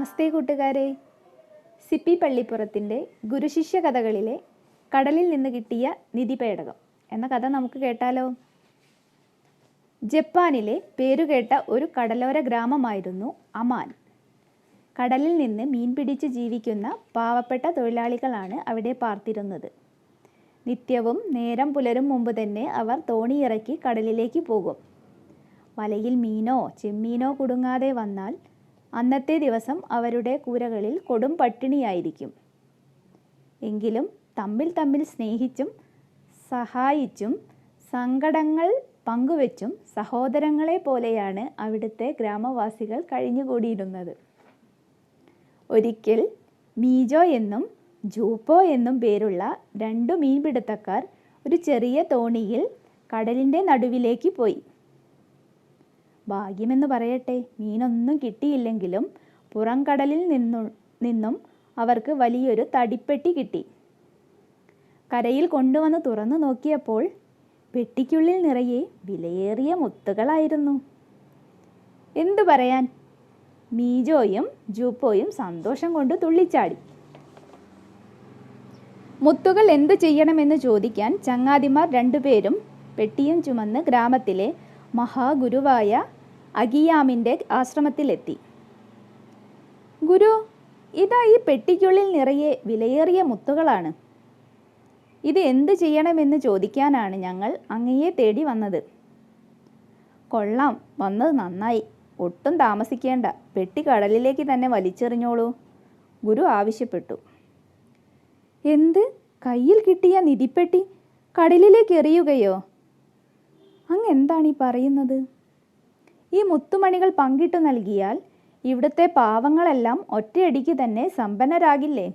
നമസ്തേ കൂട്ടുകാരെ. സിപ്പി പള്ളിപ്പുറത്തിന്റെ ഗുരുശിഷ്യ കഥകളിലെ കടലിൽ നിന്ന് കിട്ടിയ നിധിപേടകം എന്ന കഥ നമുക്ക് കേട്ടാലോ? ജപ്പാനിലെ പേരുകേട്ട ഒരു കടലോര ഗ്രാമമായിരുന്നു അമാൻ. കടലിൽ നിന്ന് മീൻ പിടിച്ച് ജീവിക്കുന്ന പാവപ്പെട്ട തൊഴിലാളികളാണ് അവിടെ പാർത്തിരുന്നത്. നിത്യവും നേരം പുലരും മുമ്പ് തന്നെ അവർ തോണിയിറക്കി കടലിലേക്ക് പോകും. വലയിൽ മീനോ ചെമ്മീനോ കുടുങ്ങാതെ വന്നാൽ അന്നത്തെ ദിവസം അവരുടെ കൂരകളിൽ കൊടും പട്ടിണിയായിരിക്കും. എങ്കിലും തമ്മിൽ തമ്മിൽ സ്നേഹിച്ചും സഹായിച്ചും സങ്കടങ്ങൾ പങ്കുവെച്ചും സഹോദരങ്ങളെ പോലെയാണ് അവിടുത്തെ ഗ്രാമവാസികൾ കഴിഞ്ഞുകൂടിയിരുന്നത്. ഒരിക്കൽ മീജോ എന്നും ജൂപ്പോ എന്നും പേരുള്ള രണ്ടു മീൻപിടുത്തക്കാർ ഒരു ചെറിയ തോണിയിൽ കടലിന്റെ നടുവിലേക്ക് പോയി. ഭാഗ്യമെന്ന് പറയട്ടെ. മീനൊന്നും കിട്ടിയില്ലെങ്കിലും പുറംകടലിൽ നിന്നു നിന്നും അവർക്ക് വലിയൊരു തടിപ്പെട്ടി കിട്ടി. കരയിൽ കൊണ്ടുവന്ന് തുറന്നു നോക്കിയപ്പോൾ പെട്ടിക്കുള്ളിൽ നിറയെ വിലയേറിയ മുത്തുകളായിരുന്നു. എന്തു പറയാൻ? മീജോയും ജൂപ്പോയും സന്തോഷം കൊണ്ട് തുള്ളിച്ചാടി. മുത്തുകൾ എന്തു ചെയ്യണമെന്ന് ചോദിക്കാൻ ചങ്ങാതിമാർ രണ്ടുപേരും പെട്ടിയും ചുമന്ന് ഗ്രാമത്തിലെ മഹാഗുരുവായ അഗിയാമിന്റെ ആശ്രമത്തിലെത്തി. ഗുരു ഇതാ ഈ പെട്ടിക്കുള്ളിൽ നിറയെ വിലയേറിയ മുത്തുകളാണ്. ഇത് എന്ത് ചെയ്യണമെന്ന് ചോദിക്കാനാണ് ഞങ്ങൾ അങ്ങയെ തേടി വന്നത്. കൊള്ളാം വന്നത് നന്നായി. ഒട്ടും താമസിക്കേണ്ട. പെട്ടി കടലിലേക്ക് തന്നെ വലിച്ചെറിഞ്ഞോളൂ. ഗുരു ആവശ്യപ്പെട്ടു. എന്ത്? കയ്യിൽ കിട്ടിയ നിധിപ്പെട്ടി കടലിലേക്ക് എറിയുകയോ? അങ്ങ് എന്താണ് ഈ പറയുന്നത്? ഈ മുത്തുമണികൾ പങ്കിട്ടു നൽകിയാൽ ഇവിടുത്തെ പാവങ്ങളെല്ലാം ഒറ്റയടിക്ക് തന്നെ സമ്പന്നരാകില്ലേ?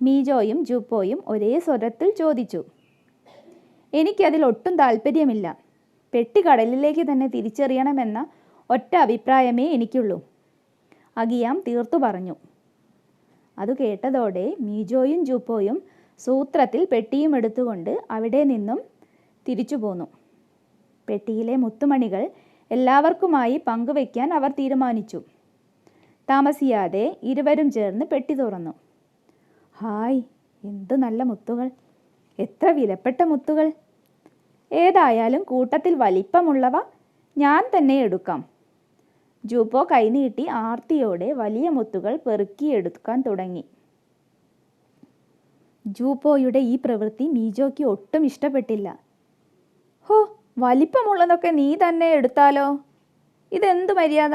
മീജോയും ജൂപ്പോയും ഒരേ സ്വരത്തിൽ ചോദിച്ചു. എനിക്കതിൽ ഒട്ടും താല്പര്യമില്ല പെട്ടിക്കടലിലേക്ക് തന്നെ തിരിച്ചറിയണമെന്ന ഒറ്റ അഭിപ്രായമേ എനിക്കുള്ളൂ. അഗിയാം തീർത്തു പറഞ്ഞു. അത് കേട്ടതോടെ മീജോയും ജൂപ്പോയും സൂത്രത്തിൽ പെട്ടിയും എടുത്തുകൊണ്ട് അവിടെ നിന്നും തിരിച്ചു പോന്നു പെട്ടിയിലെ മുത്തുമണികൾ എല്ലാവർക്കുമായി പങ്കുവയ്ക്കാൻ അവർ തീരുമാനിച്ചു. താമസിയാതെ ഇരുവരും ചേർന്ന് പെട്ടി തുറന്നു. ഹായ് എന്ത് നല്ല മുത്തുകൾ. എത്ര വിലപ്പെട്ട മുത്തുകൾ. ഏതായാലും കൂട്ടത്തിൽ വലിപ്പമുള്ളവ ഞാൻ തന്നെ എടുക്കാം. ജൂപ്പോ കൈനീട്ടി ആർത്തിയോടെ വലിയ മുത്തുകൾ പെറുക്കിയെടുക്കാൻ തുടങ്ങി. ജൂപ്പോയുടെ ഈ പ്രവൃത്തി മീജോയ്ക്ക് ഒട്ടും ഇഷ്ടപ്പെട്ടില്ല. ഹോ വലിപ്പമുള്ളതൊക്കെ നീ തന്നെ എടുത്താലോ? ഇതെന്ത് മര്യാദ?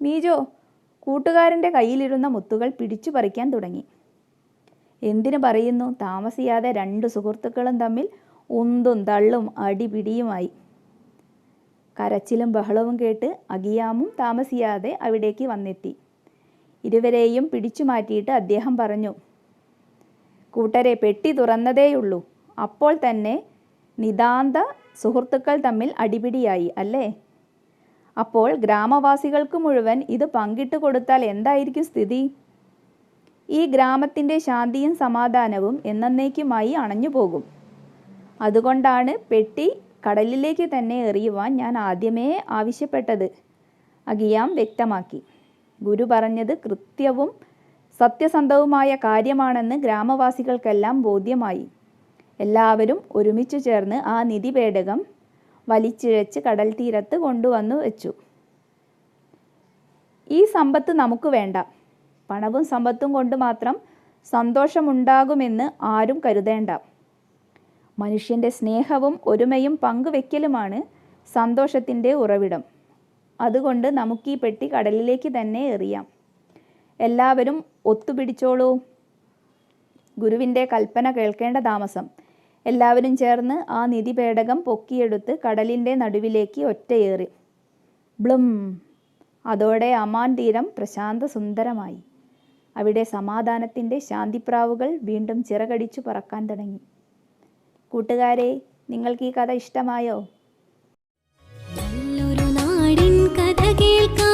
മീജോ കൂട്ടുകാരന്റെ കയ്യിലിരുന്ന മുത്തുകൾ പിടിച്ചു പറിക്കാൻ തുടങ്ങി. എന്തിനു പറയുന്നു? താമസിയാതെ രണ്ട് സുഹൃത്തുക്കളും തമ്മിൽ ഉന്തും തള്ളും അടിപിടിയുമായി. കരച്ചിലും ബഹളവും കേട്ട് അഗിയാമും താമസിയാതെ അവിടേക്ക് വന്നെത്തി. ഇരുവരെയും പിടിച്ചു മാറ്റിയിട്ട് അദ്ദേഹം പറഞ്ഞു കൂട്ടരെ പെട്ടി തുറന്നതേയുള്ളൂ. അപ്പോൾ തന്നെ നിതാന്ത സുഹൃത്തുക്കൾ തമ്മിൽ അടിപിടിയായി അല്ലേ? അപ്പോൾ ഗ്രാമവാസികൾക്ക് മുഴുവൻ ഇത് പങ്കിട്ട് കൊടുത്താൽ എന്തായിരിക്കും സ്ഥിതി? ഈ ഗ്രാമത്തിന്റെ ശാന്തിയും സമാധാനവും എന്നേക്കുമായി അണഞ്ഞു പോകും. അതുകൊണ്ടാണ് പെട്ടി കടലിലേക്ക് തന്നെ എറിയുവാൻ ഞാൻ ആദ്യമേ ആവശ്യപ്പെട്ടത്. അഗിയാം വ്യക്തമാക്കി. ഗുരു പറഞ്ഞത് കൃത്യവും സത്യസന്ധവുമായ കാര്യമാണെന്ന് ഗ്രാമവാസികൾക്കെല്ലാം ബോധ്യമായി. എല്ലാവരും ഒരുമിച്ചു ചേർന്ന് ആ നിധി പേടകം വലിച്ചിഴച്ച് കടൽ തീരത്ത് കൊണ്ടുവന്നു വെച്ചു. ഈ സമ്പത്ത് നമുക്ക് വേണ്ട. പണവും സമ്പത്തും കൊണ്ട് മാത്രം സന്തോഷമുണ്ടാകുമെന്ന് ആരും കരുതേണ്ട. മനുഷ്യന്റെ സ്നേഹവും ഒരുമയും പങ്കുവെക്കലുമാണ് സന്തോഷത്തിന്റെ ഉറവിടം. അതുകൊണ്ട് നമുക്ക് ഈ പെട്ടി കടലിലേക്ക് തന്നെ എറിയാം. എല്ലാവരും ഒത്തുപിടിച്ചോളൂ. ഗുരുവിന്റെ കൽപ്പന കേൾക്കേണ്ട താമസം. എല്ലാവരും ചേർന്ന് ആ നിധി പേടകം പൊക്കിയെടുത്ത് കടലിന്റെ നടുവിലേക്ക് ഒറ്റയേറി. ബ്ലും! അതോടെ അമാൻ തീരം പ്രശാന്ത സുന്ദരമായി അവിടെ സമാധാനത്തിന്റെ ശാന്തിപ്രാവുകൾ വീണ്ടും ചിറകടിച്ചു പറക്കാൻ തുടങ്ങി. കൂട്ടുകാരെ നിങ്ങൾക്ക് ഈ കഥ ഇഷ്ടമായോ? നല്ലൊരു നാടിൻ കഥ കേൾക്കാം.